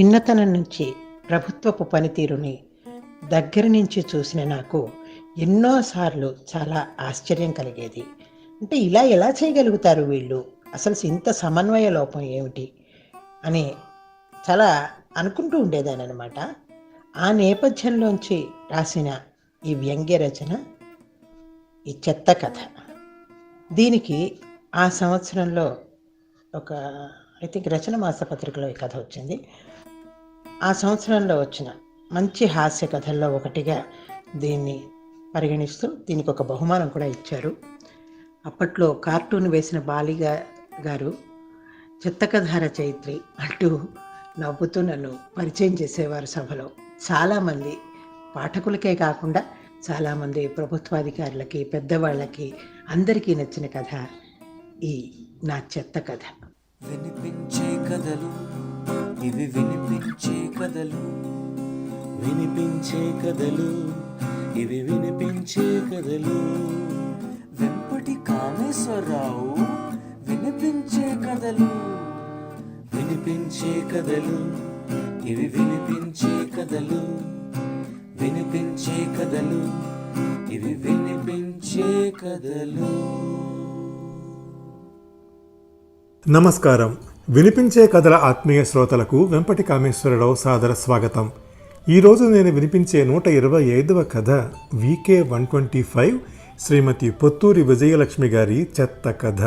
చిన్నతనం నుంచి ప్రభుత్వపు పనితీరుని దగ్గర నుంచి చూసిన నాకు ఎన్నోసార్లు చాలా ఆశ్చర్యం కలిగేది. అంటే ఇలా ఎలా చేయగలుగుతారు వీళ్ళు? అసలు ఇంత సమన్వయ లోపం ఏమిటి? అని చాలా అనుకుంటూ ఉండేదాన్ని అనమాట ఆ నేపథ్యంలోంచి రాసిన ఈ వ్యంగ్య రచన ఈ చెత్త కథ. దీనికి ఆ సంవత్సరంలో ఒక ఐ థింక్ రచన మాసపత్రికలో ఈ కథ వచ్చింది. ఆ సంవత్సరంలో వచ్చిన మంచి హాస్య కథల్లో ఒకటిగా దీన్ని పరిగణిస్తూ దీనికి ఒక బహుమానం కూడా ఇచ్చారు. అప్పట్లో కార్టూన్ వేసిన బాలిగా గారు చిత్తకధార చైత్రి అంటూ నవ్వుతూ నన్ను పరిచయం చేసేవారు సభలో. చాలామంది పాఠకులకే కాకుండా చాలామంది ప్రభుత్వాధికారులకి పెద్దవాళ్ళకి అందరికీ నచ్చిన కథ ఈ నా చెత్త కథ. వినిపించే కథలు ఇవి వినిపించే కథలు వినిపించే కథలు ఇవి వినిపించే కథలు. వెంపటి కామేశ్వరరావు వినిపించే కథలు వినిపించే కథలు ఇవి వినిపించే కథలు వినిపించే కథలు ఇవి వినిపించే కథలు. నమస్కారం. వినిపించే కథల ఆత్మీయ శ్రోతలకు వెంపటి కామేశ్వరరావు సాదర స్వాగతం. ఈరోజు నేను వినిపించే నూట ఇరవై ఐదవ కథ వికే వన్ ట్వంటీ ఫైవ్ శ్రీమతి పొత్తూరి విజయలక్ష్మి గారి చెత్త కథ.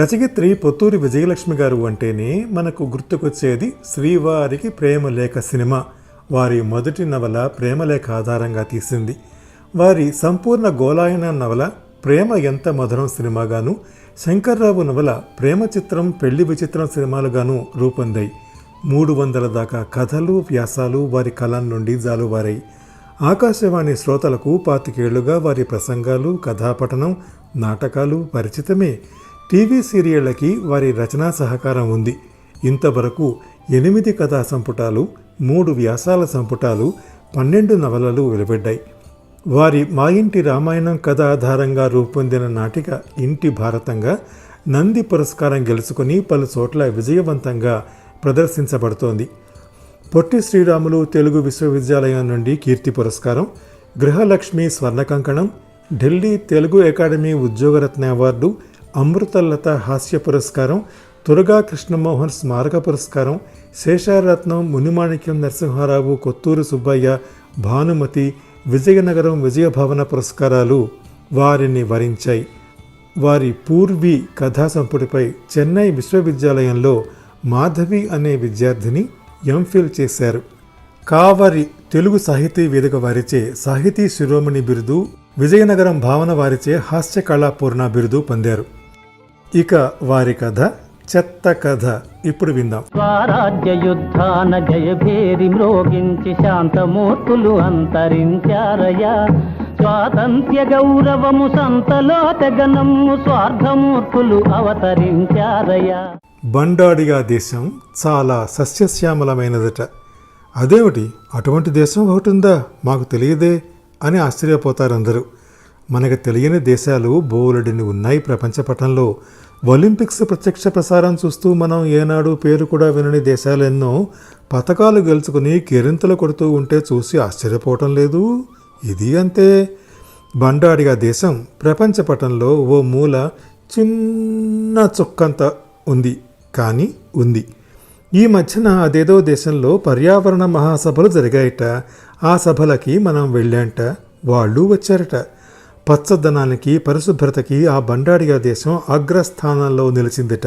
రచయిత్రి పొత్తూరి విజయలక్ష్మి గారు అంటేనే మనకు గుర్తుకొచ్చేది శ్రీవారికి ప్రేమలేఖ సినిమా. వారి మొదటి నవల ప్రేమలేఖ ఆధారంగా తీసింది. వారి సంపూర్ణ గోలాయన నవల ప్రేమ ఎంత మధురం సినిమాగాను శంకర్రావు నవల ప్రేమ చిత్రం పెళ్ళి విచిత్రం సినిమాలుగాను రూపొందాయి. మూడు వందల దాకా కథలు వ్యాసాలు వారి కలం నుండి జాలువారాయి. ఆకాశవాణి శ్రోతలకు పాతికేళ్ళుగా వారి ప్రసంగాలు కథాపఠనం నాటకాలు పరిచితమే. టీవీ సీరియళ్ళకి వారి రచనా సహకారం ఉంది. ఇంతవరకు ఎనిమిది కథా సంపుటాలు మూడు వ్యాసాల సంపుటాలు పన్నెండు నవలలు వెలువడ్డాయి. వారి మా ఇంటి రామాయణం కథ ఆధారంగా రూపొందిన నాటిక ఇంటి భారతంగా నంది పురస్కారం గెలుచుకుని పలు చోట్ల విజయవంతంగా ప్రదర్శించబడుతోంది. పొట్టి శ్రీరాములు తెలుగు విశ్వవిద్యాలయం నుండి కీర్తి పురస్కారం గృహలక్ష్మి స్వర్ణ కంకణం ఢిల్లీ తెలుగు అకాడమీ ఉద్యోగరత్న అవార్డు అమృతలత హాస్య పురస్కారం తురగా కృష్ణమోహన్ స్మారక పురస్కారం శేషారత్నం మునిమాణిక్యం నరసింహారావు కొత్తూరు సుబ్బయ్య భానుమతి విజయనగరం విజయభవన పురస్కారాలు వారిని వరించాయి. వారి పూర్వీ కథా సంపుటిపై చెన్నై విశ్వవిద్యాలయంలో మాధవి అనే విద్యార్థిని ఎంఫిల్ చేశారు. కావరి తెలుగు సాహితీ వేదిక వారిచే సాహితీ శిరోమణి బిరుదు విజయనగరం భావన వారిచే హాస్య కళాపూర్ణ బిరుదు పొందారు. ఇక వారి కథ చెత్త కథ. ఇప్పుడు విందాం. స్వరాజ్య యుద్ధాన జయభేరి మ్రోగించి శాంతమూర్తులు అంతరించారయ్యా. స్వాతంత్ర్య గౌరవము సంతలోక గణము స్వార్థమూర్తులు అవతరించారయ్యా. బండాడిగా దేశం చాలా సస్యశ్యామలమైనదట. అదేమిటి? అటువంటి దేశం ఒకటి ఉందా? మాకు తెలియదే అని ఆశ్చర్యపోతారు అందరూ మనకు తెలియని దేశాలు బోలెడిని ఉన్నాయి ప్రపంచపటంలో ఒలింపిక్స్ ప్రత్యక్ష ప్రసారం చూస్తూ మనం ఏనాడు పేరు కూడా వినని దేశాలెన్నో పథకాలు గెలుచుకుని కేరింతలు కొడుతూ ఉంటే చూసి ఆశ్చర్యపోవటం లేదు. ఇది అంతే. బండాడిగా దేశం ప్రపంచపటంలో ఓ మూల చిన్న చుక్కంత ఉంది కానీ ఉంది. ఈ మధ్యన అదేదో దేశంలో పర్యావరణ మహాసభలు జరిగాయట. ఆ సభలకి మనం వెళ్ళాంట. వాళ్ళు వచ్చారట. పచ్చదనానికి పరిశుభ్రతకి ఆ బండాడిగా దేశం అగ్రస్థానంలో నిలిచిందిట.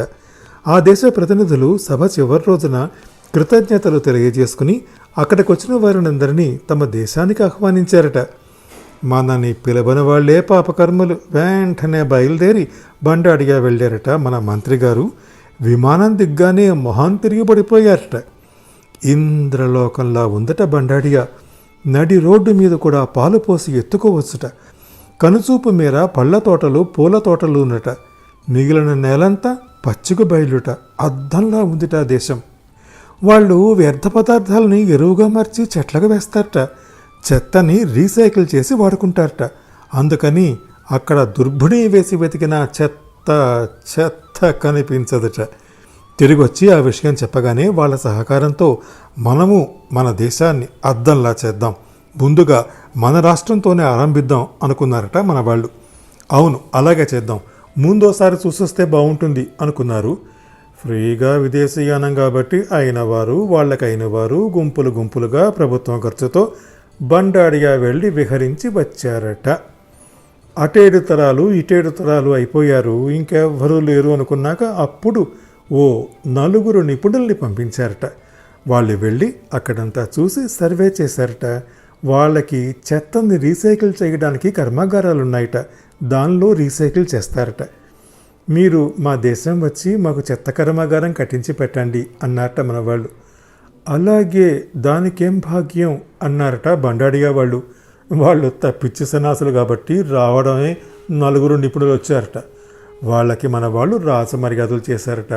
ఆ దేశ ప్రతినిధులు సభ చివరి రోజున కృతజ్ఞతలు తెలియజేసుకుని అక్కడికొచ్చిన వారినందరినీ తమ దేశానికి ఆహ్వానించారట. మనని పిలవని వాళ్ళే పాపకర్మలు. వెంటనే బయలుదేరి బండాడిగా వెళ్ళారట మన మంత్రి గారు విమానం దిగ్గానే మొహం తిరిగి పడిపోయారట ఇంద్రలోకంలా ఉందట బండాడిగా. నడి రోడ్డు మీద కూడా పాలు పోసి ఎత్తుకోవచ్చుట. కనుచూపు మేర పళ్ళ తోటలు పూల తోటలు ఉన్నట మిగిలిన నేలంతా పచ్చిక బయలుట అద్దంలా ఉందిట దేశం. వాళ్ళు వ్యర్థ పదార్థాలని ఎరువుగా మార్చి చెట్లకు వేస్తారట. చెత్తని రీసైకిల్ చేసి వాడుకుంటారట. అందుకని అక్కడ దుర్భుణి వేసి వెతికిన చెత్త చెత్త కనిపించదట. తిరిగి వచ్చి ఆ విషయం చెప్పగానే వాళ్ళ సహకారంతో మనము మన దేశాన్ని అద్దంలా చేద్దాం. ముందుగా మన రాష్ట్రంతోనే ఆరంభిద్దాం అనుకున్నారట మన వాళ్ళు. అవును అలాగే చేద్దాం. ముందోసారి చూసొస్తే బాగుంటుంది అనుకున్నారు. ఫ్రీగా విదేశీయానం కాబట్టి అయిన వారు వాళ్ళకైన వారు గుంపులు గుంపులుగా ప్రభుత్వం ఖర్చుతో బండాడిగా వెళ్ళి విహరించి వచ్చారట. అటేడు తరాలు ఇటేడు తరాలు అయిపోయారు. ఇంకెవ్వరూ లేరు అనుకున్నాక అప్పుడు ఓ నలుగురు నిపుణుల్ని పంపించారట. వాళ్ళు వెళ్ళి అక్కడంతా చూసి సర్వే చేశారట. వాళ్ళకి చెత్తని రీసైకిల్ చేయడానికి కర్మాగారాలు ఉన్నాయట దానిలో రీసైకిల్ చేస్తారట. మీరు మా దేశం వచ్చి మాకు చెత్త కర్మాగారం కట్టించి పెట్టండి అన్నారట మన వాళ్ళు అలాగే దానికేం భాగ్యం అన్నారట బండాడిగా వాళ్ళు. వాళ్ళు తప్పిచ్చి సన్నాసులు కాబట్టి రావడమే నలుగురు నిపుణులు వచ్చారట. వాళ్ళకి మన వాళ్ళు రాస మర్యాదలు చేశారట.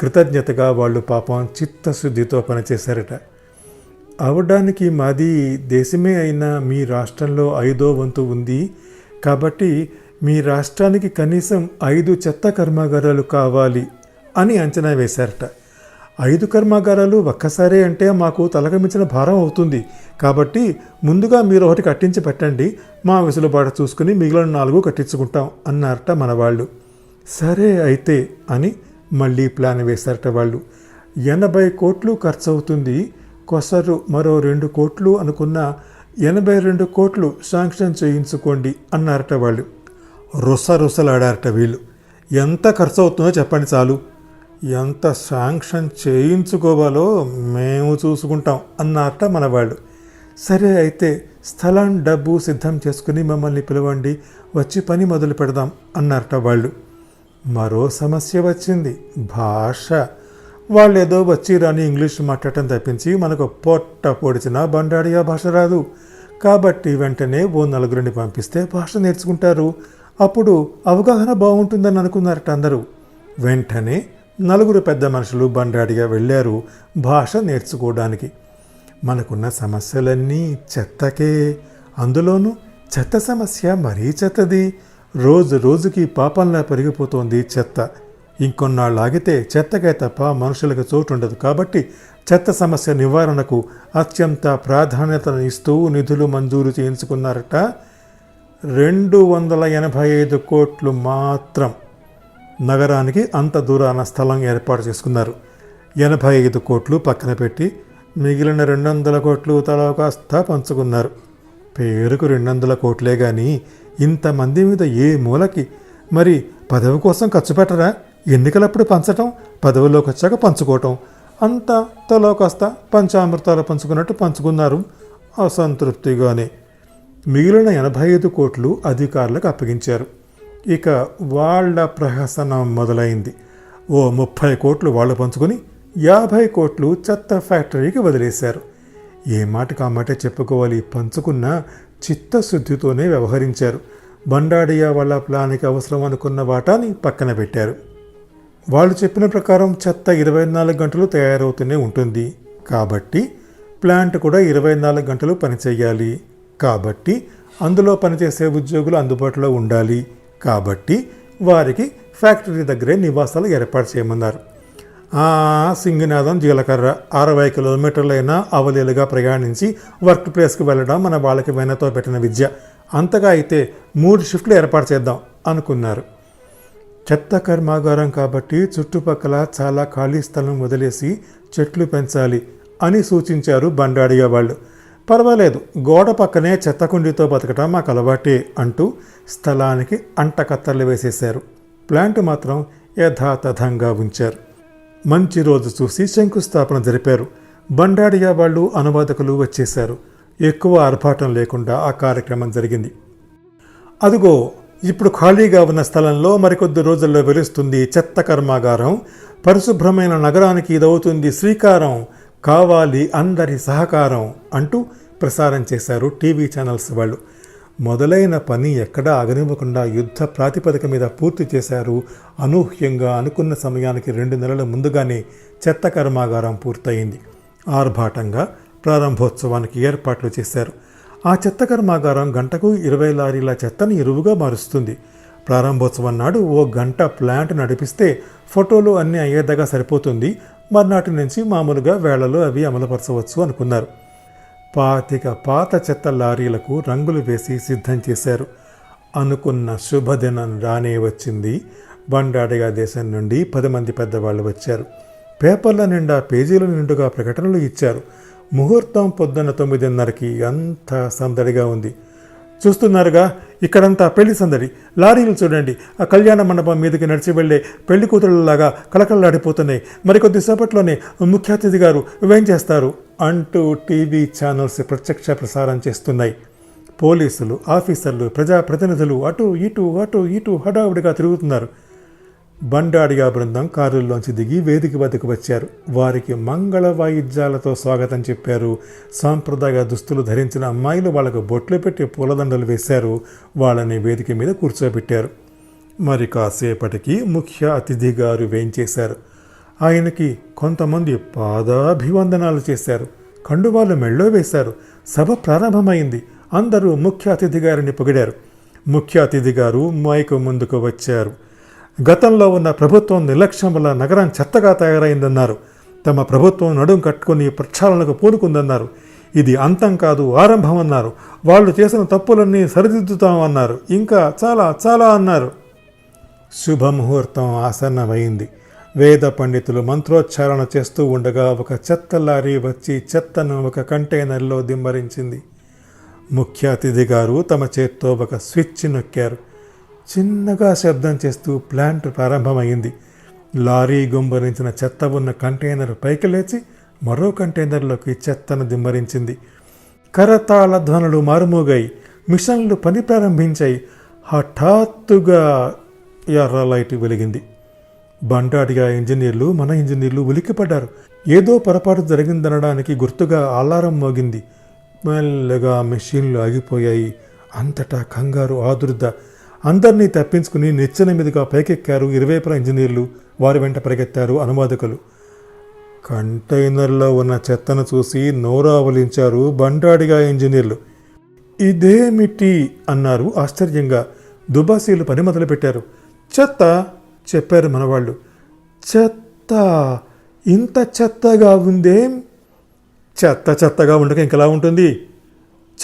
కృతజ్ఞతగా వాళ్ళు పాపం చిత్తశుద్ధితో పనిచేశారట. అవడానికి మాది దేశమే అయినా మీ రాష్ట్రంలో ఐదో వంతు ఉంది. కాబట్టి మీ రాష్ట్రానికి కనీసం ఐదు చెత్త కర్మాగారాలు కావాలి అని అంచనా వేశారట. ఐదు కర్మాగారాలు ఒక్కసారే అంటే మాకు తలకమించిన భారం అవుతుంది. కాబట్టి ముందుగా మీరు ఒకటి కట్టించి పెట్టండి. మా వెసులుబాటు చూసుకుని మిగిలిన నాలుగు కట్టించుకుంటాం అన్నారట మన వాళ్ళు సరే అయితే అని మళ్ళీ ప్లాన్ వేశారట వాళ్ళు. ఎనభై కోట్లు ఖర్చు అవుతుంది కొసరు మరో రెండు కోట్లు అనుకున్న ఎనభై రెండు కోట్లు శాంక్షన్ చేయించుకోండి అన్నారట వాళ్ళు. రుస రుసలాడారట వీళ్ళు. ఎంత ఖర్చు అవుతుందో చెప్పండి చాలు. ఎంత శాంక్షన్ చేయించుకోవాలో మేము చూసుకుంటాం అన్నారట మన వాళ్ళు సరే అయితే స్థలం డబ్బు సిద్ధం చేసుకుని మమ్మల్ని పిలవండి వచ్చి పని మొదలు పెడదాం అన్నారట వాళ్ళు. మరో సమస్య వచ్చింది. భాష. వాళ్ళు ఏదో వచ్చి రాని ఇంగ్లీష్ మాట్లాడటం తప్పించి మనకు పొట్ట పొడిచిన బండాడియా భాష రాదు. కాబట్టి వెంటనే ఓ నలుగురిని పంపిస్తే భాష నేర్చుకుంటారు. అప్పుడు అవగాహన బాగుంటుందని అనుకున్నారట అందరూ. వెంటనే నలుగురు పెద్ద మనుషులు బండాడిగా వెళ్ళారు భాష నేర్చుకోవడానికి. మనకున్న సమస్యలన్నీ చెత్తకే. అందులోనూ చెత్త సమస్య మరీ చెత్తది. రోజు రోజుకి పాపంలా పెరిగిపోతోంది చెత్త. ఇంకొన్నాళ్ళు ఆగితే చెత్తకే తప్ప మనుషులకు చోటు ఉండదు కాబట్టి చెత్త సమస్య నివారణకు అత్యంత ప్రాధాన్యతను ఇస్తూ నిధులు మంజూరు చేయించుకున్నారట. రెండు వందల ఎనభై ఐదు కోట్లు మాత్రం నగరానికి అంత దూరాన స్థలం ఏర్పాటు చేసుకున్నారు. ఎనభై ఐదు కోట్లు పక్కన పెట్టి మిగిలిన రెండు వందల కోట్లు తలా కాస్త పంచుకున్నారు. పేరుకు రెండు వందల కోట్లే కానీ ఇంతమంది మీద ఏ మూలకి? మరి పదవి కోసం ఖర్చు పెట్టరా? ఎన్నికలప్పుడు పంచటం పదవిలోకి వచ్చాక పంచుకోవటం. అంతా తలోకాస్త పంచామృతాలు పంచుకున్నట్టు పంచుకున్నారు. అసంతృప్తిగానే. మిగిలిన ఎనభై ఐదు కోట్లు అధికారులకు అప్పగించారు. ఇక వాళ్ళ ప్రహసనం మొదలైంది. ఓ ముప్పై కోట్లు వాళ్ళు పంచుకొని యాభై కోట్లు చెత్త ఫ్యాక్టరీకి వదిలేశారు. ఏ మాటకు ఆ చెప్పుకోవాలి? పంచుకున్న చిత్తశుద్ధితోనే వ్యవహరించారు. బండాడియా వాళ్ళ ప్లాన్కి అవసరం అనుకున్న వాటాని పక్కన పెట్టారు. వాళ్ళు చెప్పిన ప్రకారం చెత్త ఇరవై నాలుగు గంటలు తయారవుతూనే ఉంటుంది. కాబట్టి ప్లాంట్ కూడా ఇరవై నాలుగు గంటలు పనిచేయాలి. కాబట్టి అందులో పనిచేసే ఉద్యోగులు అందుబాటులో ఉండాలి. కాబట్టి వారికి ఫ్యాక్టరీ దగ్గరే నివాసాలు ఏర్పాటు చేయమన్నారు. సింగనాథం జీలకర్ర అరవై కిలోమీటర్లైనా అవలీలుగా ప్రయాణించి వర్క్ ప్లేస్కి వెళ్ళడం మన వాళ్ళకి వెనతో పెట్టిన విద్య. అంతగా అయితే మూడు షిఫ్ట్లు ఏర్పాటు చేద్దాం అనుకున్నారు. చెత్త కర్మాగారం కాబట్టి చుట్టుపక్కల చాలా ఖాళీ స్థలం వదిలేసి చెట్లు పెంచాలి అని సూచించారు బండాడియా వాళ్ళు. పర్వాలేదు గోడ పక్కనే చెత్త కుండీతో బతకటం మాకు అలవాటే అంటూ స్థలానికి అంటకత్తర్లు వేసేశారు. ప్లాంట్ మాత్రం యథాతథంగా ఉంచారు. మంచి రోజు చూసి శంకుస్థాపన జరిపారు. బండాడియా వాళ్ళు అనువాదకులు వచ్చేశారు. ఎక్కువ ఆర్భాటం లేకుండా ఆ కార్యక్రమం జరిగింది. అదిగో ఇప్పుడు ఖాళీగా ఉన్న స్థలంలో మరికొద్ది రోజుల్లో వెలుస్తుంది చెత్త కర్మాగారం. పరిశుభ్రమైన నగరానికి ఇదవుతుంది శ్రీకారం. కావాలి అందరి సహకారం అంటూ ప్రసారం చేశారు టీవీ ఛానల్స్ వాళ్ళు. మొదలైన పని ఎక్కడా అగనివ్వకుండా యుద్ధ ప్రాతిపదిక మీద పూర్తి చేశారు. అనూహ్యంగా అనుకున్న సమయానికి రెండు నెలల ముందుగానే చెత్త కర్మాగారం పూర్తయింది. ఆర్భాటంగా ప్రారంభోత్సవానికి ఏర్పాట్లు చేశారు. ఆ చెత్త కర్మాగారం గంటకు ఇరవై లారీల చెత్తని ఎరువుగా మారుస్తుంది. ప్రారంభోత్సవం నాడు ఓ గంట ప్లాంట్ నడిపిస్తే ఫోటోలు అన్నీ అయ్యేదాకా సరిపోతుంది. మర్నాటి నుంచి మామూలుగా వేళలో అవి అమలుపరచవచ్చు అనుకున్నారు. పాతిక పాత చెత్త లారీలకు రంగులు వేసి సిద్ధం చేశారు. అనుకున్న శుభదినం రానే వచ్చింది. బండాడిగా దేశం నుండి పది మంది పెద్దవాళ్ళు వచ్చారు. పేపర్ల నిండా పేజీల నిండుగా ప్రకటనలు ఇచ్చారు. ముహూర్తం పొద్దున్న తొమ్మిదిన్నరకి అంత సందడిగా ఉంది. చూస్తున్నారుగా ఇక్కడంతా పెళ్ళి సందడి. లారీలు చూడండి ఆ కళ్యాణ మండపం మీదకి నడిచి వెళ్ళే పెళ్ళి కూతురులలాగా కలకలలాడిపోతున్నాయి మరికొద్ది సేపట్లోనే ముఖ్య అతిథి గారు వేంచేస్తారు అంటూ టీవీ ఛానల్స్ ప్రత్యక్ష ప్రసారం చేస్తున్నాయి. పోలీసులు ఆఫీసర్లు ప్రజాప్రతినిధులు అటు ఇటు అటు ఇటు హడావుడిగా తిరుగుతున్నారు. బండాడిగా బృందం కారుల్లోంచి దిగి వేదిక వద్దకు వచ్చారు. వారికి మంగళ వాయిద్యాలతో స్వాగతం చెప్పారు. సాంప్రదాయ దుస్తులు ధరించిన అమ్మాయిలు వాళ్ళకు బొట్లు పెట్టి పూలదండలు వేశారు. వాళ్ళని వేదిక మీద కూర్చోబెట్టారు. మరి కాసేపటికి ముఖ్య అతిథి గారు వేయించేశారు ఆయనకి కొంతమంది పాదాభివందనాలు చేశారు. కండువాలు మెళ్ళో వేశారు. సభ ప్రారంభమైంది. అందరూ ముఖ్య అతిథి గారిని పొగిడారు. ముఖ్య అతిథి గారు మైకు ముందుకు వచ్చారు. గతంలో ఉన్న ప్రభుత్వం నిర్లక్ష్యం వల్ల నగరం చెత్తగా తయారైందన్నారు. తమ ప్రభుత్వం నడుం కట్టుకుని ప్రక్షాళనకు పూనుకుందన్నారు. ఇది అంతం కాదు ఆరంభం అన్నారు వాళ్ళు చేసిన తప్పులన్నీ సరిదిద్దుతామన్నారు. ఇంకా చాలా చాలా అన్నారు. శుభముహూర్తం ఆసన్నమైంది. వేద పండితులు మంత్రోచ్చారణ చేస్తూ ఉండగా ఒక చెత్త లారీ వచ్చి చెత్తను ఒక కంటైనర్లో దిమ్మరించింది ముఖ్య అతిథి గారు తమ చేత్తో ఒక స్విచ్ నొక్కారు. చిన్నగా శబ్దం చేస్తూ ప్లాంట్ ప్రారంభమైంది. లారీ గుంబరించిన చెత్త ఉన్న కంటైనర్ పైకి లేచి మరో కంటైనర్లోకి చెత్తను దిమ్మరించింది కరతాళ ధ్వనులు మారుమోగాయి. మిషన్లు పని ప్రారంభించాయి. హఠాత్తుగా ఎర్ర లైట్ వెలిగింది. బంటాటిగా ఇంజనీర్లు మన ఇంజనీర్లు ఉలిక్కిపడ్డారు. ఏదో పొరపాటు జరిగిందనడానికి గుర్తుగా అలారం మోగింది. మెల్లగా మెషిన్లు ఆగిపోయాయి. అంతటా కంగారు ఆదుర్ద అందరినీ తప్పించుకుని నిచ్చెన మీదుగా పైకెక్కారు ఇరువైపుల ఇంజనీర్లు. వారి వెంట పరిగెత్తారు అనువాదకులు. కంటైనర్లో ఉన్న చెత్తను చూసి నోరావలించారు బండాడిగా ఇంజనీర్లు. ఇదేమిటి? అన్నారు ఆశ్చర్యంగా. దుబాసీలు పని మొదలుపెట్టారు. చెత్త? చెప్పారు మనవాళ్ళు. చెత్త? ఇంత చెత్తగా ఉందేం? చెత్త చెత్తగా ఉండక ఇంకెలా ఉంటుంది?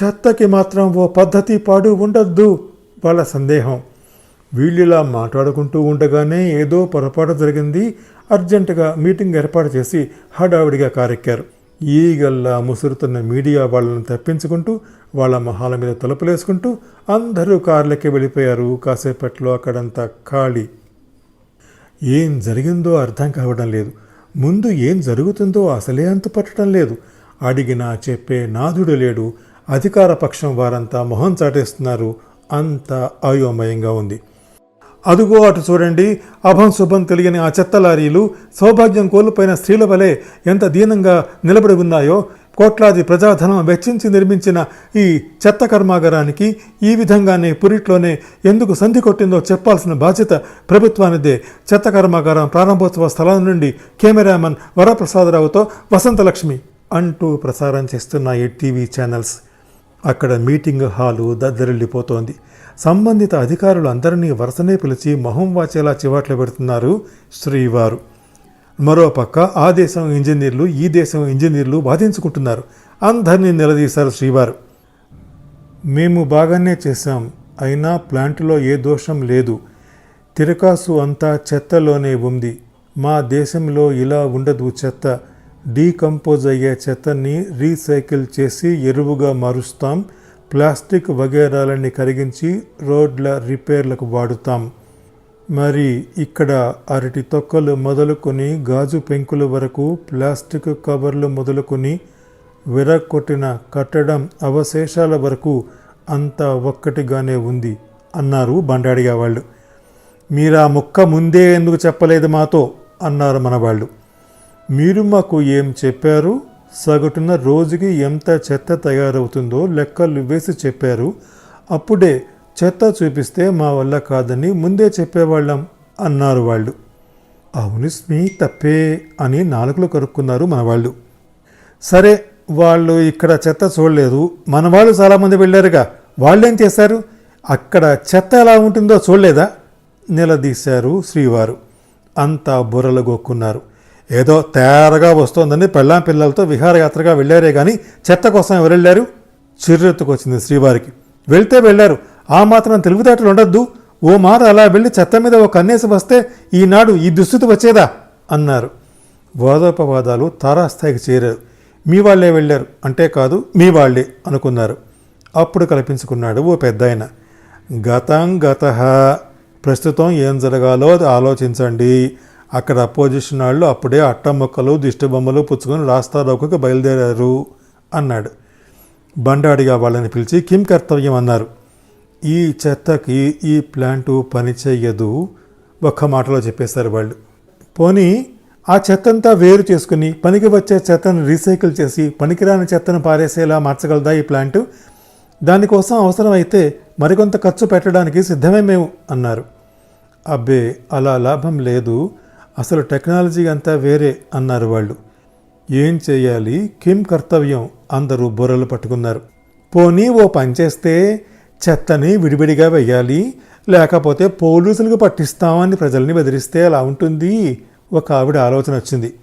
చెత్తకి మాత్రం ఓ పద్ధతి పాడు ఉండద్దు. వాళ్ళ సందేహం. వీళ్ళిలా మాట్లాడుకుంటూ ఉండగానే ఏదో పొరపాటు జరిగింది. అర్జెంటుగా మీటింగ్ ఏర్పాటు చేసి హడావిడిగా కారెక్కారు. ఈగల్లా ముసురుతున్న మీడియా వాళ్ళని తప్పించుకుంటూ వాళ్ళ మొహాల మీద తలుపులేసుకుంటూ అందరూ కార్లకి వెళ్ళిపోయారు. కాసేపట్లో అక్కడంతా ఖాళీ. ఏం జరిగిందో అర్థం కావడం లేదు. ముందు ఏం జరుగుతుందో అసలే అంతుపట్టడం లేదు. అడిగినా చెప్పే నాథుడు లేడు. అధికార పక్షం వారంతా మొహం చాటేస్తున్నారు. అంత అయోమయంగా ఉంది. అదుగో అటు చూడండి అభం శుభం తెలియని ఆ చెత్త లారీలు సౌభాగ్యం కోల్పోయిన స్త్రీల వలె ఎంత దీనంగా నిలబడి ఉన్నాయో కోట్లాది ప్రజాధనం వెచ్చించి నిర్మించిన ఈ చెత్త కర్మాగారానికి ఈ విధంగానే పురిట్లోనే ఎందుకు సంధి కొట్టిందో చెప్పాల్సిన బాధ్యత ప్రభుత్వానిదే. చెత్త కర్మాగారం ప్రారంభోత్సవ స్థలం నుండి కెమెరామన్ వరప్రసాదరావుతో వసంతలక్ష్మి అంటూ ప్రసారం చేస్తున్నాయి టీవీ ఛానల్స్. అక్కడ మీటింగ్ హాలు దద్దరిల్లిపోతోంది. సంబంధిత అధికారులు అందరినీ వరుసనే పిలిచి మొహం వాచేలా చివాట్లు పెడుతున్నారు శ్రీవారు. మరోపక్క ఆ దేశం ఇంజనీర్లు ఈ దేశం ఇంజనీర్లు వాదించుకుంటున్నారు. అందరినీ నిలదీశారు శ్రీవారు. మేము బాగానే చేశాం. అయినా ప్లాంట్లో ఏ దోషం లేదు. తిరకాసు అంతా చెత్తలోనే ఉంది. మా దేశంలో ఇలా ఉండదు చెత్త. డీకంపోజ్ అయ్యే చెత్తని రీసైకిల్ చేసి ఎరువుగా మారుస్తాం. ప్లాస్టిక్ వగేరాలని కరిగించి రోడ్ల రిపేర్లకు వాడుతాం. మరి ఇక్కడ అరటి తొక్కలు మొదలుకొని గాజు పెంకుల వరకు ప్లాస్టిక్ కవర్లు మొదలుకొని విరగొట్టిన కట్టడం అవశేషాల వరకు అంతా ఒక్కటిగానే ఉంది అన్నారు బండాడిగా వాళ్ళు మీరు ఆ ముక్క ముందే ఎందుకు చెప్పలేదు మాతో? అన్నారు మన వాళ్ళు మీరు మాకు ఏం చెప్పారు? సగటున రోజుకి ఎంత చెత్త తయారవుతుందో లెక్కలు వేసి చెప్పారు. అప్పుడే చెత్త చూపిస్తే మా వల్ల కాదని ముందే చెప్పేవాళ్ళం అన్నారు వాళ్ళు. అవును స్మి తప్పే అని నాలుగులు కరుక్కున్నారు మనవాళ్ళు. సరే వాళ్ళు ఇక్కడ చెత్త చూడలేదు. మన వాళ్ళు చాలామంది వెళ్ళారుగా. వాళ్ళేం చేశారు? అక్కడ చెత్త ఎలా ఉంటుందో చూడలేదా? నిలదీశారు శ్రీవారు. అంతా బుర్రలు గొక్కున్నారు ఏదో తేరగా వస్తోందని పెళ్ళాం పిల్లలతో విహారయాత్రగా వెళ్ళారే కానీ చెత్త కోసం ఎవరు వెళ్ళారు? చిర్రెత్తుకొచ్చింది శ్రీవారికి. వెళ్తే వెళ్ళారు. ఆ మాత్రం తెలివితేటలు ఉండొద్దు. ఓ మాట అలా వెళ్ళి చెత్త మీద ఒక కన్నేసి వస్తే ఈనాడు ఈ దుస్థితి వచ్చేదా? అన్నారు. వాదోపవాదాలు తారాస్థాయికి చేరారు. మీ వాళ్ళే వెళ్ళారు. అంటే కాదు మీ వాళ్ళే అనుకున్నారు. అప్పుడు కల్పించుకున్నాడు ఓ పెద్దాయన. గతం గత. ప్రస్తుతం ఏం జరగాలో ఆలోచించండి. అక్కడ అపోజిషన్ వాళ్ళు అప్పుడే అట్టముక్కలు దిష్టిబొమ్మలు పుచ్చుకొని రాస్తారోకకు బయలుదేరారు అన్నాడు. బండాడిగా వాళ్ళని పిలిచి కిం కర్తవ్యం అన్నారు. ఈ చెత్తకి ఈ ప్లాంటు పని చేయదు ఒక్క మాటలో చెప్పేశారు వాళ్ళు. పోనీ ఆ చెత్తంతా వేరు చేసుకుని పనికి వచ్చే చెత్తను రీసైకిల్ చేసి పనికిరాని చెత్తను పారేసేలా మార్చగలదా ఈ ప్లాంటు? దానికోసం అవసరమైతే మరికొంత ఖర్చు పెట్టడానికి సిద్ధమే మేము అన్నారు. అబ్బే అలా లాభం లేదు. అసలు టెక్నాలజీ అంతా వేరే అన్నారు వాళ్ళు. ఏం చేయాలి? కిం కర్తవ్యం. అందరూ బుర్రలు పట్టుకున్నారు. పోనీ ఓ పని చేస్తే చెత్తని విడివిడిగా వెయ్యాలి. లేకపోతే పోలీసులకు పట్టిస్తామని ప్రజల్ని బెదిరిస్తే అలా ఉంటుంది? ఒక ఆవిడ ఆలోచన వచ్చింది.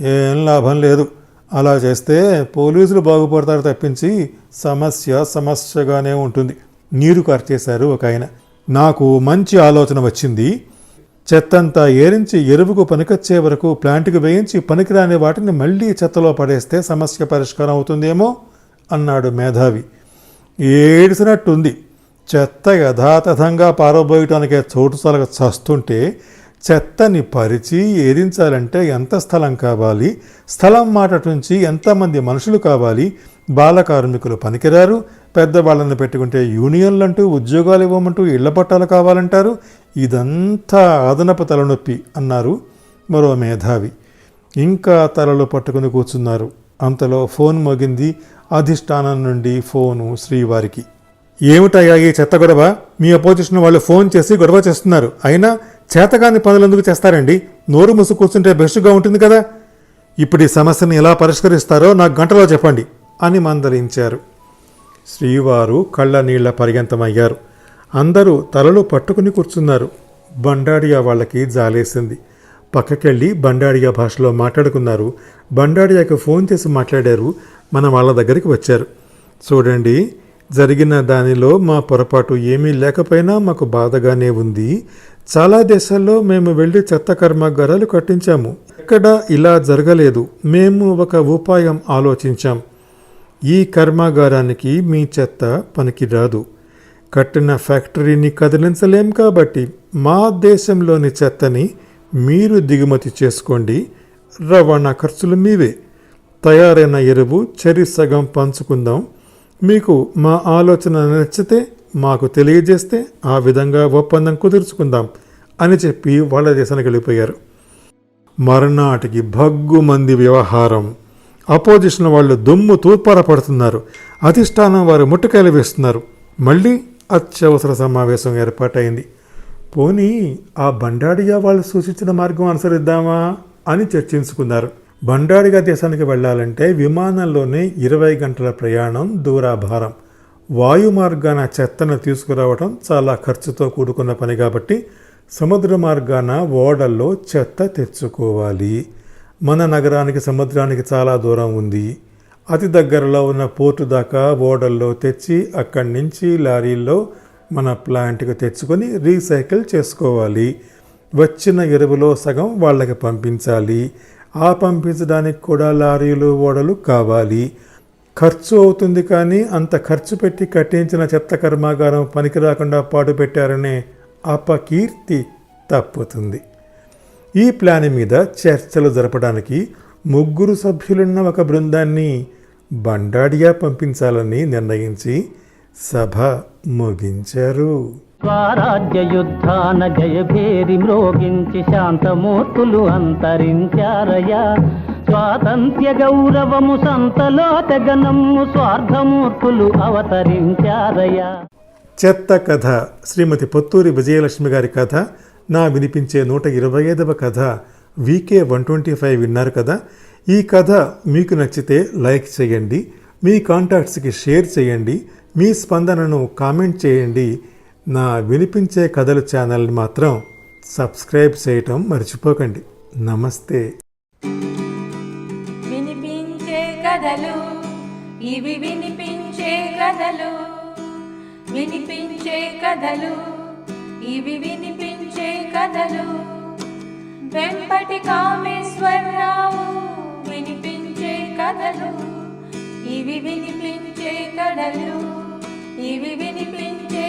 ఏం లాభం లేదు. అలా చేస్తే పోలీసులు బాగుపడతారు తప్పించి సమస్య సమస్యగానే ఉంటుంది. నీరు కార్చేశారు ఒక ఆయన. నాకు మంచి ఆలోచన వచ్చింది. చెత్తంతా ఏరించి ఎరువుకు పనికొచ్చే వరకు ప్లాంట్కి వేయించి పనికిరాని వాటిని మళ్ళీ చెత్తలో పడేస్తే సమస్య పరిష్కారం అవుతుందేమో అన్నాడు మేధావి. ఏడిసినట్టుంది. చెత్త యథాతథంగా పారబోయటానికే చోటు సలగ చస్తుంటే చెత్తని పరిచి ఏరించాలంటే ఎంత స్థలం కావాలి? స్థలం మాట నుంచి ఎంతమంది మనుషులు కావాలి? బాల కార్మికులు పనికిరారు. పెద్దవాళ్ళని పెట్టుకుంటే యూనియన్లు అంటూ ఉద్యోగాలు ఇవ్వమంటూ ఇళ్ళ పట్టాలు కావాలంటారు. ఇదంతా అదనపు తలనొప్పి అన్నారు మరో మేధావి. ఇంకా తలలు పట్టుకుని కూర్చున్నారు. అంతలో ఫోన్ మోగింది అధిష్టానం నుండి ఫోను శ్రీవారికి. ఏమిటయ్యా ఈ చెత్త గొడవ? మీ అపోజిషన్ వాళ్ళు ఫోన్ చేసి గొడవ చేస్తున్నారు. అయినా చేతగాని పనులు ఎందుకు చేస్తారండి? నోరు ముసు కూర్చుంటే బెస్ట్గా ఉంటుంది కదా. ఇప్పుడు ఈ సమస్యను ఎలా పరిష్కరిస్తారో నాకు గంటలో చెప్పండి అని మందలించారు. శ్రీవారు కళ్ళ నీళ్ళ పర్యంతమయ్యారు. అందరూ తలలు పట్టుకుని కూర్చున్నారు. బండాడియా వాళ్ళకి జాలేసింది. పక్కకెళ్ళి బండాడియా భాషలో మాట్లాడుకున్నారు. బండాడియాకి ఫోన్ చేసి మాట్లాడారు. మన వాళ్ళ దగ్గరికి వచ్చారు. చూడండి జరిగిన దానిలో మా పొరపాటు ఏమీ లేకపోయినా మాకు బాధగానే ఉంది. చాలా దేశాల్లో మేము వెళ్ళి చెత్త కర్మాగారాలు కట్టించాము. ఎక్కడ ఇలా జరగలేదు. మేము ఒక ఉపాయం ఆలోచించాం. ఈ కర్మాగారానికి మీ చెత్త పనికిరాదు. కట్టిన ఫ్యాక్టరీని కదిలించలేం కాబట్టి మా దేశంలోని చెత్తని మీరు దిగుమతి చేసుకోండి. రవాణా ఖర్చులు మీవే. తయారైన ఎరువు చెరి సగం పంచుకుందాం. మీకు మా ఆలోచన నచ్చితే మాకు తెలియజేస్తే ఆ విధంగా ఒప్పందం కుదుర్చుకుందాం అని చెప్పి వాళ్ళ దేశానికి వెళ్ళిపోయారు. మర్నాటికి భగ్గు మంది వ్యవహారం. అపోజిషన్ వాళ్ళు దుమ్ము తూర్పార పడుతున్నారు అధిష్టానం వారు ముట్టకాయలు వేస్తున్నారు. మళ్ళీ అత్యవసర సమావేశం ఏర్పాటైంది. పోనీ ఆ బండాడిగా వాళ్ళు సూచించిన మార్గం అనుసరిద్దామా అని చర్చించుకున్నారు. బండాడిగా దేశానికి వెళ్ళాలంటే విమానంలోనే ఇరవై గంటల ప్రయాణం దూరాభారం. వాయు మార్గాన చెత్తను తీసుకురావడం చాలా ఖర్చుతో కూడుకున్న పని కాబట్టి సముద్ర మార్గాన ఓడల్లో చెత్త తెచ్చుకోవాలి. మన నగరానికి సముద్రానికి చాలా దూరం ఉంది. అతి దగ్గరలో ఉన్న పోర్టు దాకా ఓడల్లో తెచ్చి అక్కడి నుంచి లారీల్లో మన ప్లాంట్కి తెచ్చుకొని రీసైకిల్ చేసుకోవాలి. వచ్చిన ఎరువులో సగం వాళ్ళకి పంపించాలి. ఆ పంపించడానికి కూడా లారీలు ఓడలు కావాలి. ఖర్చు అవుతుంది కానీ అంత ఖర్చు పెట్టి కట్టించిన చెత్త కర్మాగారం పనికి రాకుండా పాడు పెట్టారనే అపకీర్తి తప్పుతుంది. ఈ ప్లాన్ మీద చర్చలు జరపడానికి ముగ్గురు సభ్యులున్న ఒక బృందాన్ని బండాడియా పంపించాలని నిర్ణయించి సభ ముగించారు. స్వరాజ్య యుద్ధాన జయభేరి మ్రోగించి శాంతమూర్తులు అంతరించారయా స్వాతంత్య గౌరవము సంతలో తెగనమ్ము స్వార్థమూర్తులు అవతరించారయా చెత్త కథ శ్రీమతి పొత్తూరి విజయలక్ష్మి గారి కథ నా వినిపించే నూట ఇరవై ఐదవ కథ వీకే వన్ ట్వంటీ ఫైవ్ విన్నారు కదా? ఈ కథ మీకు నచ్చితే లైక్ చేయండి మీ కాంటాక్ట్స్కి షేర్ చేయండి మీ స్పందనను కామెంట్ చేయండి. నా వినిపించే కథలు ఛానల్ని మాత్రం సబ్స్క్రైబ్ చేయటం మర్చిపోకండి. నమస్తే. ఇవి వినిపించే కథలు వినిపించే కథలు ఇవి వినిపించే కథలు. వెంపటి కామేశ్వరరావు వినిపించే కథలు ఇవి వినిపించే కథలు ఇవి వినిపించే